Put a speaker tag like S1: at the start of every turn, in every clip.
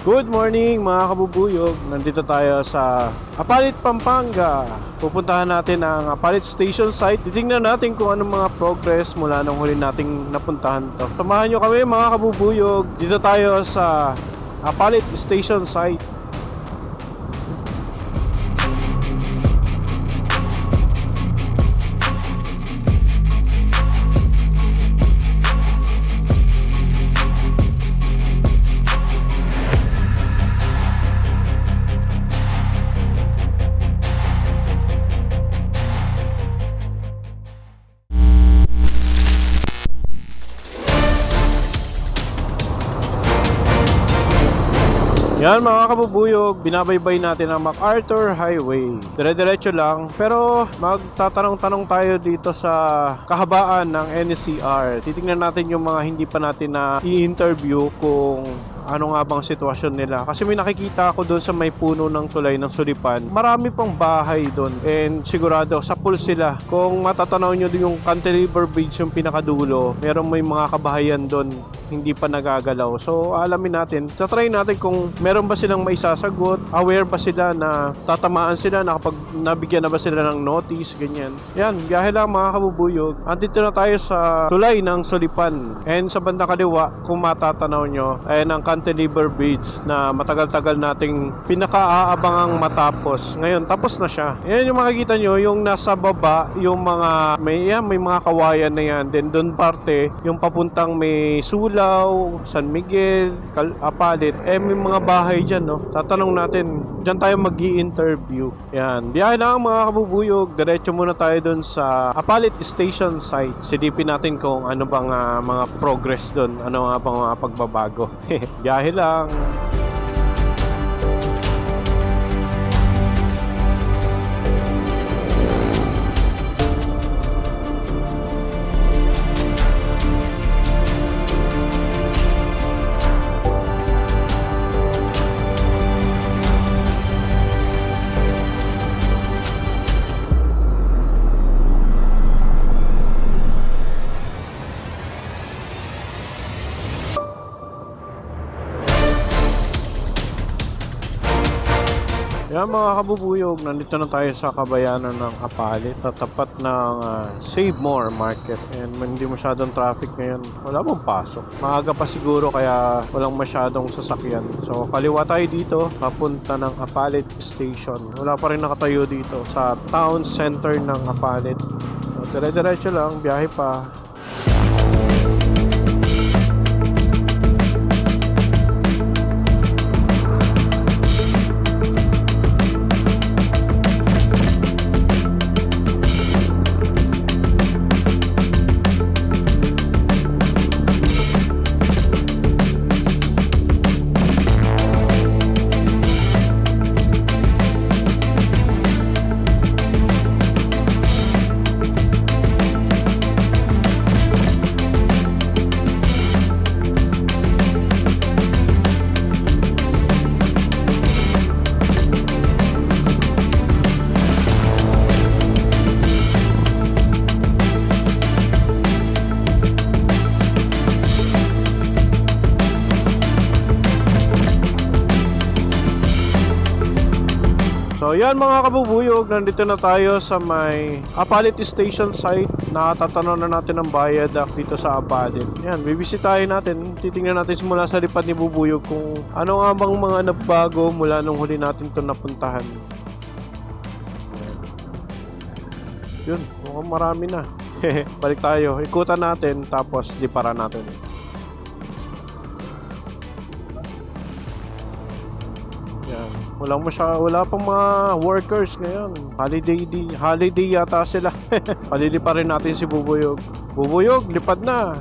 S1: Good morning mga kabubuyog. Nandito tayo sa Apalit, Pampanga. Pupuntahan natin ang Apalit Station site. Titingnan natin kung anong mga progress mula nung huli nating napuntahan to. Samahan nyo kami mga kabubuyog. Dito tayo sa Apalit Station site. Yan mga kabubuyog, binabaybay natin ang MacArthur Highway. Dire-diretso lang, pero magtatanong-tanong tayo dito sa kahabaan ng NCR. Titingnan natin yung mga hindi pa natin na i-interview kung ano nga bang sitwasyon nila. Kasi may nakikita ako doon sa may puno ng tulay ng Sulipan. Marami pang bahay doon and sigurado sa pool sila. Kung matatanaw nyo din yung Cantilever Bridge yung pinakadulo, meron may mga kabahayan doon hindi pa nagagalaw. So, alamin natin. So, try natin kung meron ba silang may sasagot, aware ba sila na tatamaan sila, nakapag nabigyan na ba sila ng notice, ganyan. Yan, biyahe lang mga kabubuyog. Andito na tayo sa tulay ng Sulipan. And sa banda kaliwa, kung matatanaw nyo, ayan ang Cantilever Bridge na matagal-tagal nating pinakaaabangang matapos. Ngayon, tapos na siya. Yan yung makikita nyo, yung nasa baba, yung mga, may, yan, may mga kawayan na yan. Then doon parte, yung papuntang may Sulaw, San Miguel, Cal- Apalit, eh may mga bahay dyan, no? Tatanong natin, dyan tayo mag interview Yan, biyahe lang mga kabubuyog, diretso muna tayo doon sa Apalit Station site. Silipin natin kung ano bang ah, mga progress doon, ano nga bang mga pagbabago. biyahe lang. Yan mga kabubuyog, nandito na tayo sa kabayanan ng Apalit, tatapat ng ah, Save More Market. And hindi masyadong traffic ngayon, wala pong pasok. Maaga pa siguro kaya walang masyadong sasakyan. So kaliwa tayo dito, papunta ng Apalit Station. Wala pa rin nakatayo dito sa town center ng Apalit. So dire-diretso lang, biyahe pa. So yan mga kabubuyog, nandito na tayo sa may Apalit Station site. Nakatatanaw na natin ang ah, dito sa Apalit. Yan, bibisitahin natin. Titingnan natin simula sa lipad ni Bubuyog kung ano nga bang mga nagbago mula nung huli natin ito napuntahan. Yun, mukhang marami na. Balik tayo, ikutan natin tapos liparan natin. Wala mo siya, wala pang mga workers ngayon. Holiday di, holiday yata sila. Palili pa rin natin si Bubuyog. Bubuyog, lipad na.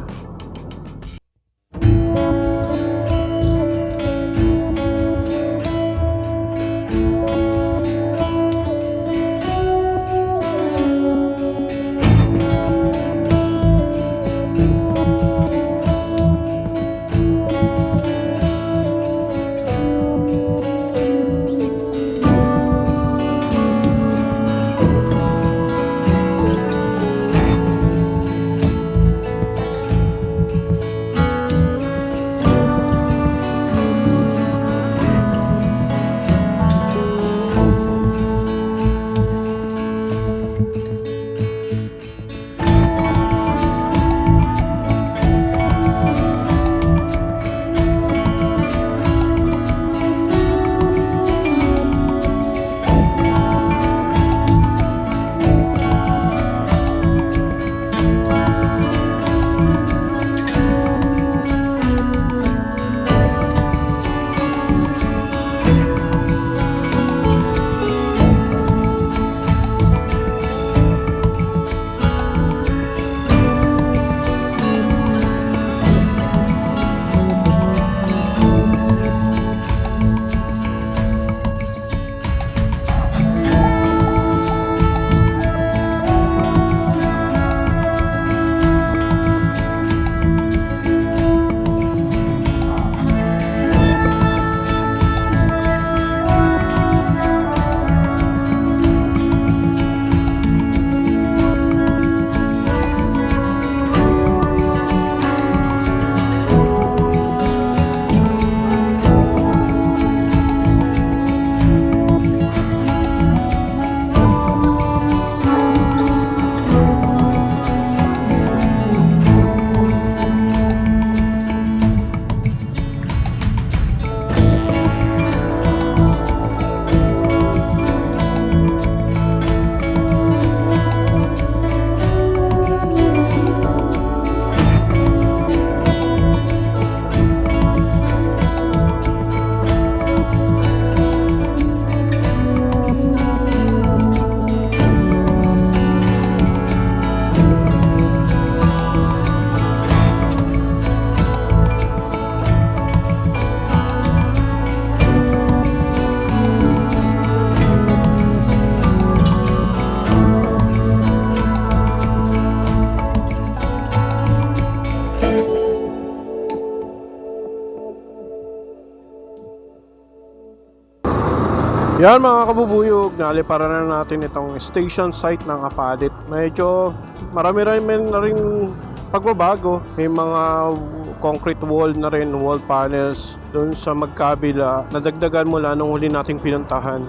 S1: Yan mga kabubuyog, naliparan na natin itong station site ng Apalit. Medyo marami rin na rin pagbabago. May mga concrete wall na rin, wall panels doon sa magkabila. Nadagdagan mula nung huli nating pinuntahan.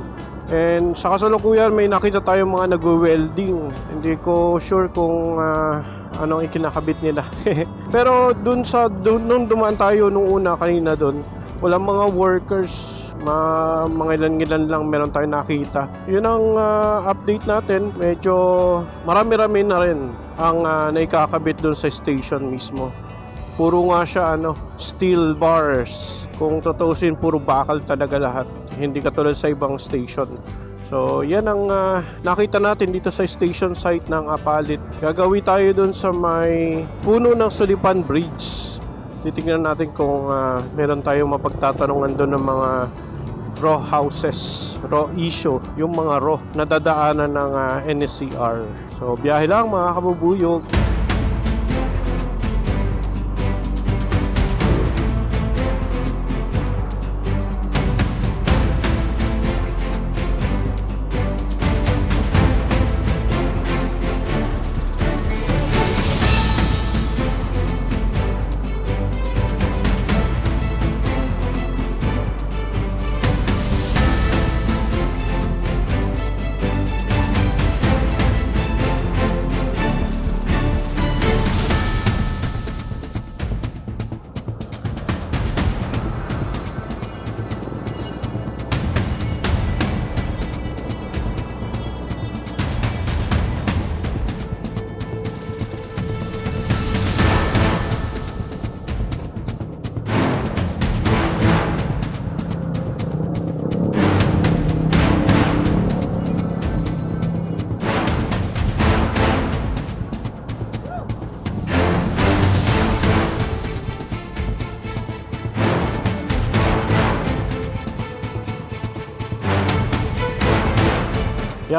S1: And sa kasalukuyan may nakita tayong mga nagwe-welding. Hindi ko sure kung ah, anong ikinakabit nila. Pero dun sa dun, nung dumaan tayo nung una kanina doon, walang mga workers ma mga ilan-ilan lang meron tayong nakita. Yun ang ah, update natin. Medyo marami-rami na rin ang ah, naikakabit doon sa station mismo. Puro nga siya ano, steel bars. Kung tutusin, puro bakal talaga lahat. Hindi katulad sa ibang station. So, yan ang ah, nakita natin dito sa station site ng Apalit. Gagawi tayo doon sa may puno ng Sulipan Bridge. Titingnan natin kung ah, meron tayong mapagtatanungan doon ng mga raw houses, raw issue, yung mga raw na dadaanan ng ah, NSCR. So, biyahe lang mga kabubuyog.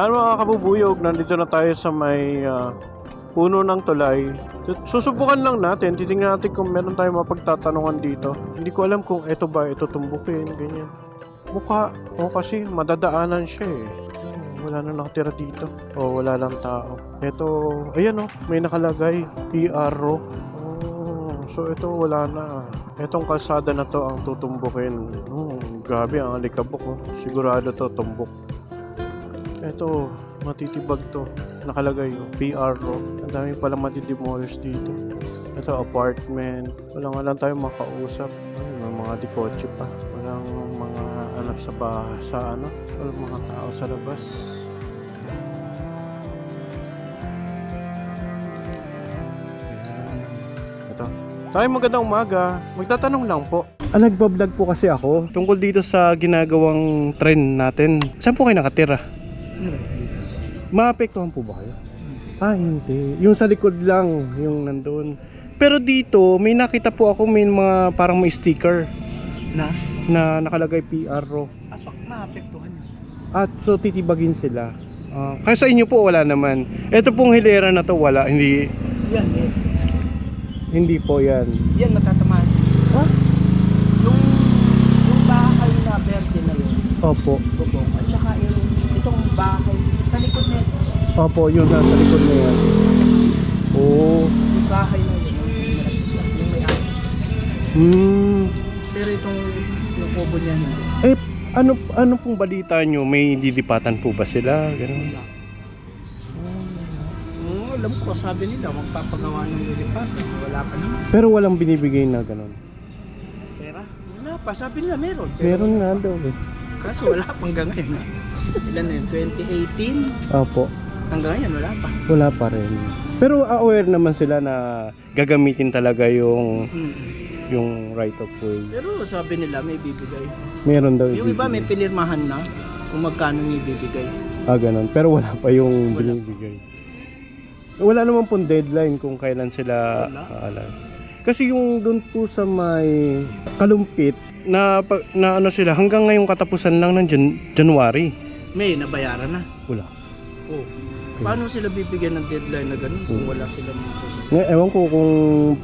S1: Yan mga kabubuyog, nandito na tayo sa may ah, puno ng tulay. Susubukan lang natin, titingnan natin kung meron tayong mapagtatanungan dito. Hindi ko alam kung ito ba ito tumbukin, ganyan. Mukha, o kasi madadaanan siya eh. Wala na nakatira dito. O wala lang tao. Ito, ayan o, may nakalagay. PRO. Oh, so ito wala na. Etong kalsada na to ang tutumbukin. Oh, grabe ang alikabok oh. Sigurado to tumbok. Eto, matitibag to. Nakalagay yung PR ro. Ang dami pala matidemolish dito. Ito, apartment. Wala nga lang tayo makausap. Ay, may mga dikotse pa. Walang mga anak sa bahay, sa ano. Walang mga tao sa labas. Ito. Tayo magandang umaga. Magtatanong lang po. Ah, nagbablog po kasi ako tungkol dito sa ginagawang trend natin. Saan po kayo nakatira? Maapektuhan po ba kayo? Ah, hindi. Yung sa likod lang, yung nandun. Pero dito, may nakita po ako may mga parang may sticker
S2: na
S1: na nakalagay PR ro.
S2: apak maapektuhan yun.
S1: At so titibagin sila. Ah, kaya sa inyo po wala naman. Ito pong hilera na to wala, hindi
S2: Yan, yes.
S1: hindi po 'yan.
S2: Yan, matatamaan.
S1: Ha?
S2: Yung, yung bahay na verde na yun,
S1: Opo.
S2: bubong, at saka yung, itong bahay, sa likod na
S1: Opo, yung nasa likod na 'yan. Oo.
S2: yung bahay na yun, yung, may.
S1: Hmm.
S2: Pero itong, yung kubo niya hindi.
S1: Eh, ano ano pong balita nyo? May lilipatan po ba sila? Ganun.
S2: Oo, alam ko, sabi nila, magpapagawa ng lilipatan, wala pa naman.
S1: Pero walang binibigay na ganun.
S2: Pera? Wala pa, sabi nila meron. Pero,
S1: Meron nga daw eh.
S2: Kaso wala pa hanggang ngayon. Ilan na yun? 2018?
S1: Opo,
S2: Hanggang ngayon, wala pa.
S1: wala pa rin. Pero aware naman sila na gagamitin talaga yung
S2: Hmm.
S1: yung right of way.
S2: Pero sabi nila may bibigay.
S1: Meron daw
S2: Yung iba may
S1: ibibigay.
S2: pinirmahan na kung magkano niya ibibigay.
S1: Ah, ganun. Pero wala pa yung
S2: Wala.
S1: binibigay. Wala naman pong deadline kung kailan sila
S2: Wala.
S1: Kasi yung doon po sa may kalumpit na pa- na ano sila hanggang ngayong katapusan lang ng Jan- January.
S2: May nabayaran na.
S1: Wala.
S2: Oh. Paano sila bibigyan ng deadline na ganun kung wala silang
S1: Nga, ewan ko kung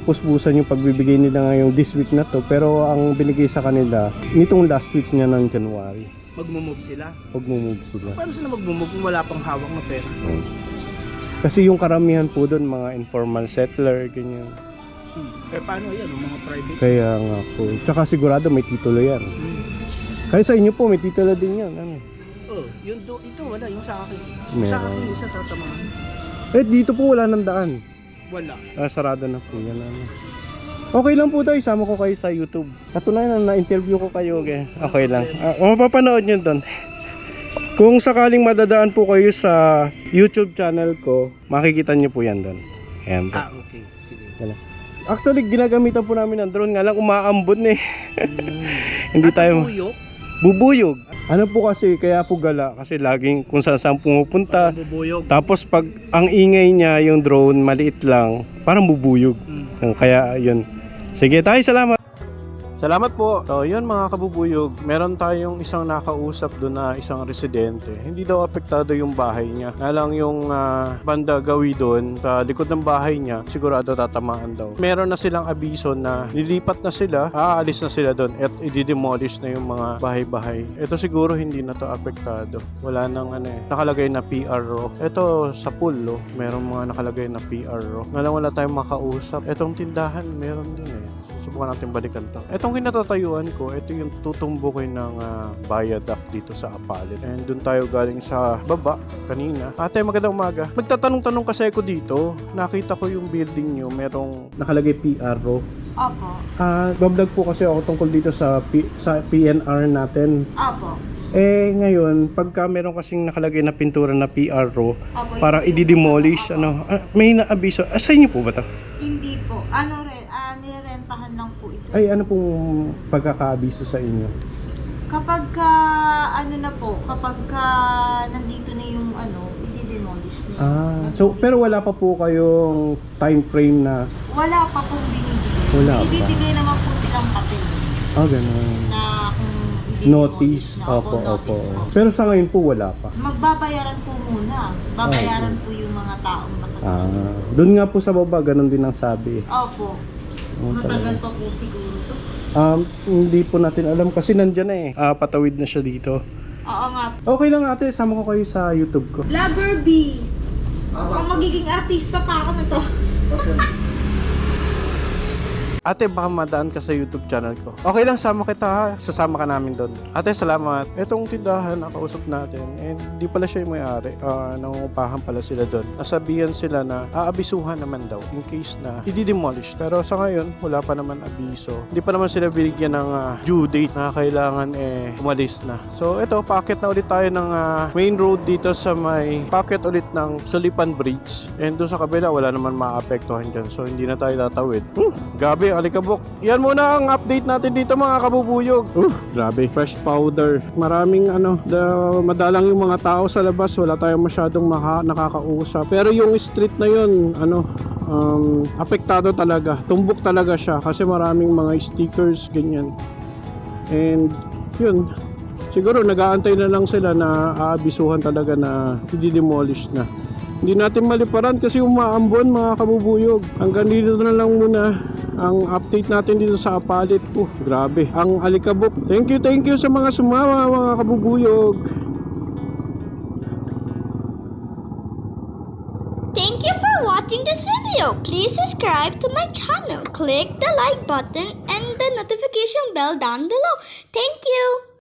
S1: puspusan yung pagbibigay nila ngayong this week na to pero ang binigay sa kanila nitong last week niya ng January
S2: magmo-move sila?
S1: pag move sila
S2: Paano sila magmo-move kung wala pang hawak na pera?
S1: Hmm. kasi yung karamihan po doon mga informal settler ganyan
S2: Hmm. Eh paano yan, yung mga private?
S1: kaya nga po tsaka sigurado may titulo yan
S2: Hmm.
S1: kaya sa inyo po may titulo din yan ano?
S2: Oh, yung do, ito wala, yung sa akin. Yung sa
S1: Meron.
S2: akin, isa tatamaan.
S1: eh dito po wala ng daan
S2: Wala.
S1: Ah, sarado na po yan. Ano. Okay lang po tayo, isama ko kayo sa YouTube. Katunayan na na-interview ko kayo. Okay, okay lang. Ah, kung mapapanood nyo doon. Kung sakaling madadaan po kayo sa YouTube channel ko, makikita nyo po yan doon. Ayan po.
S2: Ah, okay. Sige.
S1: Actually, ginagamitan po namin ng drone. Nga lang, umaambon eh.
S2: Hmm.
S1: Hindi
S2: At
S1: tayo
S2: ang buyok,
S1: bubuyog. Ano po kasi, kaya po gala. Kasi laging kung saan saan pumupunta.
S2: bubuyog.
S1: Tapos pag ang ingay niya, yung drone, maliit lang, parang bubuyog.
S2: Hmm.
S1: Kaya yun. Sige tayo, salamat. Salamat po. So, yun mga kabubuyog, meron tayong isang nakausap doon na isang residente. Hindi daw apektado yung bahay niya. Na lang yung ah, banda gawi doon sa likod ng bahay niya, sigurado tatamaan daw. Meron na silang abiso na lilipat na sila, aalis na sila doon at i-demolish na yung mga bahay-bahay. Ito siguro hindi na to apektado. Wala nang ano eh, nakalagay na PRO. Ito sa pool, oh, meron mga nakalagay na PRO. Ngayon wala tayong makausap. Etong tindahan, meron din eh. Susubukan natin balikan to. Etong kinatatayuan ko, ito yung tutumbukin ng ah, viaduct dito sa Apalit. And doon tayo galing sa baba kanina. Ate, magandang umaga. Magtatanong-tanong kasi ako dito. Nakita ko yung building nyo, merong nakalagay PRO.
S3: Opo.
S1: Ah, bablog po kasi ako tungkol dito sa P- sa PNR natin.
S3: Opo.
S1: Eh ngayon, pagka meron kasing nakalagay na pintura na PRO, parang i-demolish ano, ah, may naabiso. Ah, sa inyo po ba 'to?
S3: Hindi po. Ano rin, ah, nirentahan lang po ito.
S1: Ay, ano pong pagkakaabiso sa inyo?
S3: Kapag ka, ano na po, kapag ka nandito na yung ano, i-demolish na.
S1: Ah, so pero wala pa po kayong time frame na
S3: Wala pa pong binibigay.
S1: Wala pa.
S3: Ibibigay naman po silang papel
S1: ah ganun.
S3: na kung
S1: Notice.
S3: na.
S1: Opo, opo.
S3: notice po.
S1: Pero sa ngayon po wala pa.
S3: Magbabayaran po muna. Babayaran po yung mga taong nakatulong.
S1: Ah, doon nga po sa baba ganun din ang sabi.
S3: Opo.
S1: Oh,
S3: Matagal
S1: talaga.
S3: pa po siguro to.
S1: Um, hindi po natin alam kasi nandiyan na eh. Ah, patawid na siya dito.
S3: Oo nga.
S1: Okay lang ate, sama ko kayo sa YouTube ko.
S3: Vlogger B. Kung magiging artista pa ako na to.
S1: Ate, baka madaan ka sa YouTube channel ko. Okay lang, sama kita ha. Sasama ka namin doon. Ate, salamat. Etong tindahan, nakausap natin. And di pala siya yung may-ari. Ah, nangungupahan pala sila doon. Nasabihan sila na aabisuhan naman daw in case na i-demolish. Pero sa ngayon, wala pa naman abiso. Hindi pa naman sila binigyan ng ah, due date na kailangan eh umalis na. So, eto, packet na ulit tayo ng ah, main road dito sa may packet ulit ng Sulipan Bridge. And doon sa kabila, wala naman maapektuhan dyan. So, hindi na tayo tatawid. Hmm, gabi, alikabok. Yan muna ang update natin dito mga kabubuyog. Uh, grabe. Fresh powder. Maraming ano, da, madalang yung mga tao sa labas. Wala tayong masyadong maka, nakakausap. Pero yung street na yun, ano, um, apektado talaga. Tumbok talaga siya kasi maraming mga stickers, ganyan. And, yun, siguro nag-aantay na lang sila na aabisuhan talaga na i-demolish na. Hindi natin maliparan kasi umaambon mga kabubuyog. Hanggang dito na lang muna ang update natin dito sa Apalit. Uh, grabe. Ang alikabok. Thank you, thank you sa mga sumama mga kabubuyog.
S4: Thank you for watching this video. Please subscribe to my channel. Click the like button and the notification bell down below. Thank you.